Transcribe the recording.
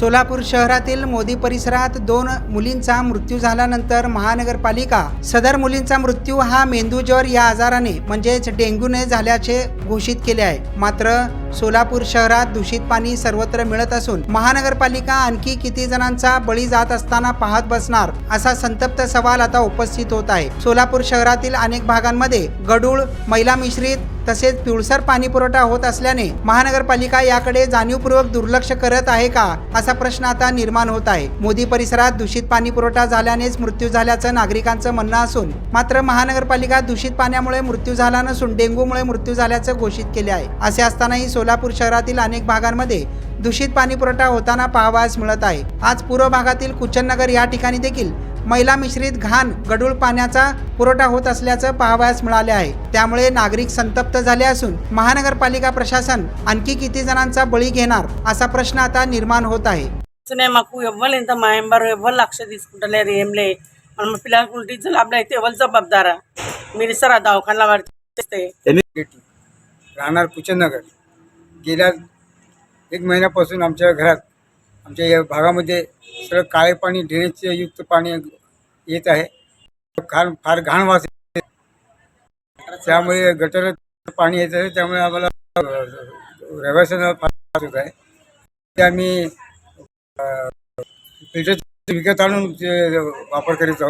सोलापूर शहरातील मोदी परिसरात दोन मुलींचा मृत्यू झाल्यानंतर महानगरपालिका सदर मुलींचा मृत्यू हा मेंदूज्वर या आजाराने म्हणजेच डेंग्यूने झाल्याचे घोषित केले आहे. मात्र सोलापूर शहरात दूषित पाणी सर्वत्र मिळत असून महानगरपालिका आणखी किती जणांचा बळी जात असताना पाहत बसणार असा संतप्त सवाल आता उपस्थित होत आहे. सोलापूर शहरातील अनेक भागांमध्ये गडूळ मैला मिश्रित तसेच पिवळसर पाणी पुरवठा होत असल्याने महानगरपालिका याकडे जाणीवपूर्वक दुर्लक्ष करत आहे का असा प्रश्न आता निर्माण होत आहे. मोदी परिसरात दूषित पाणी पुरवठा झाल्यानेच मृत्यू झाल्याचं नागरिकांचं म्हणणं असून मात्र महानगरपालिका दूषित पाण्यामुळे मृत्यू झाला नसून डेंग्यूमुळे मृत्यू झाल्याचं घोषित केले आहे. असे असतानाही सोलापूर शहरातील अनेक भागांमध्ये दूषित पाणी पुरवठा होताना पाहावयास मिळत आहे आज पूर्व भागातील कुचननगर या ठिकाणी देखील मैला मिश्रित घाण गडूळ पाण्याचा पुरवठा होत असल्याचं पाहावयास मिळाले आहे त्यामुळे नागरिक संतप्त झाले असून महानगरपालिका ప్రశాసన్ आणखी किती जणांचा बळी घेणार असा प्रश्न आता निर्माण होत आहे వస్తున్నాయి మాకు ఎవ్వరు ఇంత మా ఎంబర్ ఎవ్వరు లక్ష తీసుకుంటలేరు ఏం లే మన పిల్లలకు ఉల్టీ జలాబులు అయితే ఎవరు జవాబుదారా మీరు ఇస్తారా దవాఖానలో పడితే गेटी राहणार कुचननगर गेल्या एक महिन्यापासून आमच्या घरात आमच्या या भागामध्ये सगळं काळे पाणी ड्रेनेजचे युक्त पाणी येत आहे. घाण फार घाण वास त्यामुळे गटर पाणी येत आहे त्यामुळे आम्हाला अ, फार त्रास होत आहे. ते आम्ही फिल्टर विकत आणून ते वापर करीत आहोत.